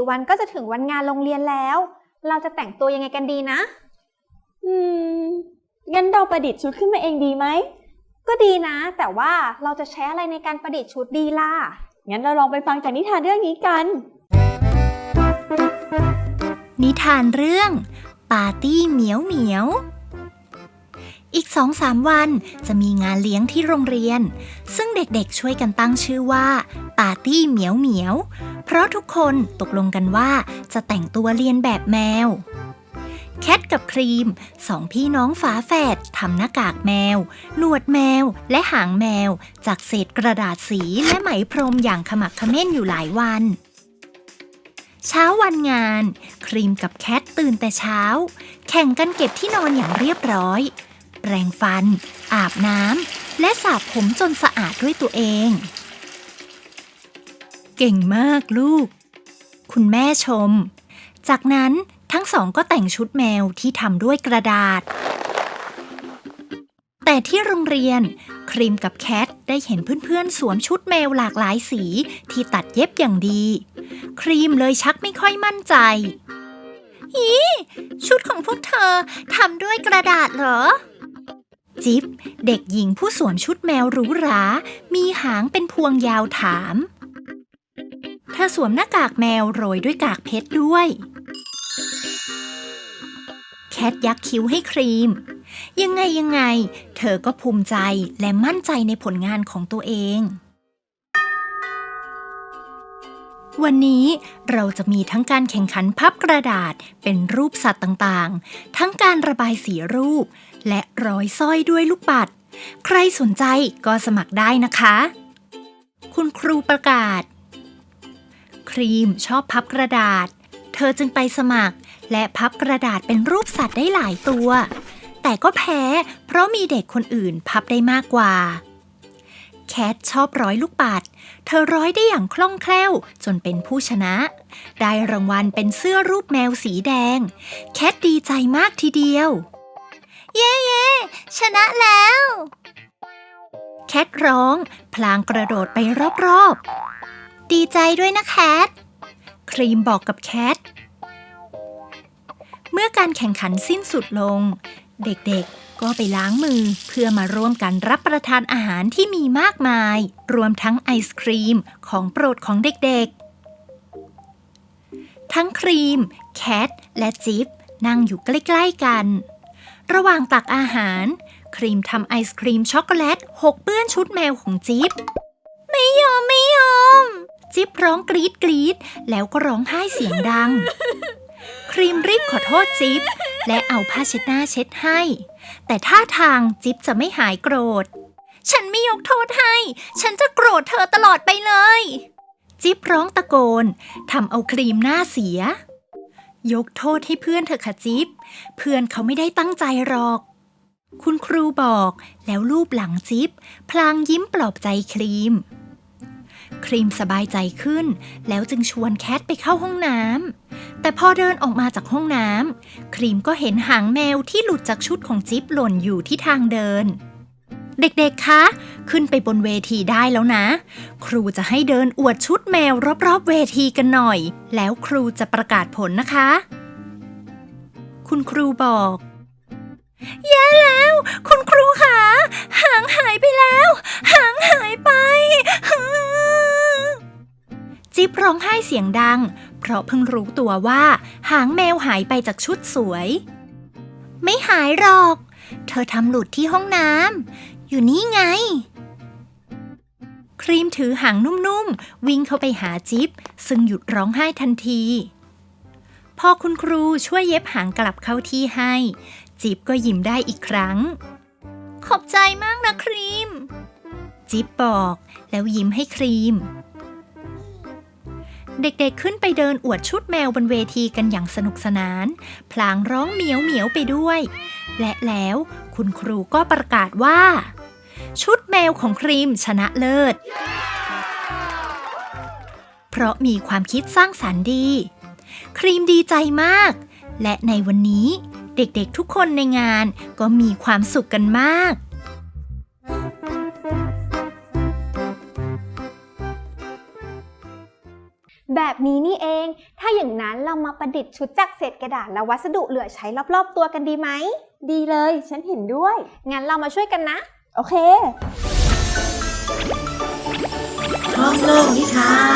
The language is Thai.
อีกไม่กี่วันก็จะถึงวันงานโรงเรียนแล้ว เราจะแต่งตัวยังไงกันดีนะ อืม งั้นเราประดิษฐ์ชุดขึ้นมาเองดีไหม ก็ดีนะ แต่ว่าเราจะใช้อะไรในการประดิษฐ์ชุดดีล่ะ งั้นเราลองไปฟังจากนิทานเรื่องนี้กัน นิทานเรื่อง ปาร์ตี้เหมียวเหมียวอีกสองสามวันจะมีงานเลี้ยงที่โรงเรียน ซึ่งเด็กๆช่วยกันตั้งชื่อว่า ปาร์ตี้เหมียวเหมียว เพราะทุกคนตกลงกันว่าจะแต่งตัวเรียนแบบแมว แคทกับครีมสองพี่น้องฝาแฝดทำหน้ากากแมว หนวดแมวและหางแมว จากเศษกระดาษสีและไหมพรมอย่างขมักขม้นอยู่หลายวันเช้าวันงาน ครีมกับแคทตื่นแต่เช้า แข่งกันเก็บที่นอนอย่างเรียบร้อย แปรงฟัน อาบน้ำและสระผมจนสะอาดด้วยตัวเอง เก่งมากลูก คุณแม่ชม จากนั้นทั้งสองก็แต่งชุดแมวที่ทำด้วยกระดาษ แต่ที่โรงเรียน ครีมกับแคทได้เห็นเพื่อนๆ สวมชุดแมวหลากหลายสีที่ตัดเย็บอย่างดี ครีมเลยชักไม่ค่อยมั่นใจ อีชุดของพวกเธอทำด้วยกระดาษเหรอ จิ๊บ เด็กหญิงผู้สวมชุดแมวหรูหรา มีหางเป็นพวงยาวถาม ธอสวมหน้ากากแมวโรยด้วยกากเพชรด้วย แคทยักคิ้วให้ครีม ยังไงยังไง เธอก็ภูมิใจและมั่นใจในผลงานของตัวเอง วันนี้เราจะมีทั้งการแข่งขันพับกระดาษเป็นรูปสัตว์ต่างๆ ทั้งการระบายสีรูป และร้อยสร้อยด้วยลูกปัด ใครสนใจก็สมัครได้นะคะ คุณครูประกาศ ครีมชอบพับกระดาษ เธอจึงไปสมัคร และพับกระดาษเป็นรูปสัตว์ได้หลายตัว แต่ก็แพ้ เพราะมีเด็กคนอื่นพับได้มากกว่า แคทชอบร้อยลูกปัด เธอร้อยได้อย่างคล่องแคล่ว จนเป็นผู้ชนะ ได้รางวัลเป็นเสื้อรูปแมวสีแดง แคทดีใจมากทีเดียว เย้เย้ชนะแล้วแคทร้อง พลางกระโดดไปรอบๆ ดีใจด้วยนะแคท ครีมบอกกับแคท เมื่อการแข่งขันสิ้นสุดลง เด็กๆ ก็ไปล้างมือเพื่อมาร่วมกันรับประทานอาหารที่มีมากมาย รวมทั้งไอศครีมของโปรดของเด็กๆ ทั้งครีม แคท และจิ๊บนั่งอยู่ใกล้ๆกัน ระหว่างตักอาหาร ครีมทำไอศครีมช็อกโกแลตหกเปื้อนชุดแมวของจิ๊บไม่ยอมไม่ จิ๊บร้องกรีดกรีดแล้วก็ร้องไห้เสียงดัง ครีมรีบขอโทษจิ๊บและเอาผ้าเช็ดหน้าเช็ดให้ แต่ท่าทางจิ๊บจะไม่หายโกรธ ฉันไม่ยกโทษให้ ฉันจะโกรธเธอตลอดไปเลย จิ๊บร้องตะโกนทำเอาครีมหน้าเสีย ยกโทษให้เพื่อนเถอะค่ะจิ๊บเพื่อนเขาไม่ได้ตั้งใจหรอก คุณครูบอกแล้วรูปหลังจิ๊บพลางยิ้มปลอบใจครีม ครีมสบายใจขึ้น แล้วจึงชวนแคทไปเข้าห้องน้ำแต่พอเดินออกมาจากห้องน้ำครีมก็เห็นหางแมวที่หลุดจากชุดของจิ๊บหล่นอยู่ที่ทางเดิน เด็กๆ คะ ขึ้นไปบนเวทีได้แล้วนะ ครูจะให้เดินอวดชุดแมวรอบๆเวทีกันหน่อย แล้วครูจะประกาศผลนะคะ คุณครูบอกแย่แล้ว คุณครูคะหางหายไปแล้ว จิ๊บร้องไห้เสียงดัง เพราะเพิ่งรู้ตัวว่า หางแมวหายไปจากชุดสวย ไม่หายหรอก เธอทำหลุดที่ห้องน้ำอยู่นี่ไง ครีมถือหางนุ่มๆ วิ่งเข้าไปหาจิ๊บซึ่งหยุดร้องไห้ทันทีพอคุณครูช่วยเย็บหางกลับเข้าที่ให้ จิ๊บก็ยิ้มได้อีกครั้ง ขอบใจมากนะครีม จิ๊บบอกแล้วยิ้มให้ครีม เด็กๆขึ้นไปเดินอวดชุดแมวบนเวทีกันอย่างสนุกสนาน พลางร้องเหมียวเหมียวไปด้วย และแล้วคุณครูก็ประกาศว่า ชุดแมวของครีมชนะเลิศ เพราะมีความคิดสร้างสรรค์ดี ครีมดีใจมาก และในวันนี้เด็กๆทุกคนในงานก็มีความสุขกันมาก แบบนี้นี่เอง ถ้าอย่างนั้นเรามาประดิษฐ์ชุดจากเศษกระดาษและวัสดุเหลือใช้รอบๆตัวกันดีไหม ดีเลย ฉันเห็นด้วย งั้นเรามาช่วยกันนะ โอเค ห้องเลกนิทาน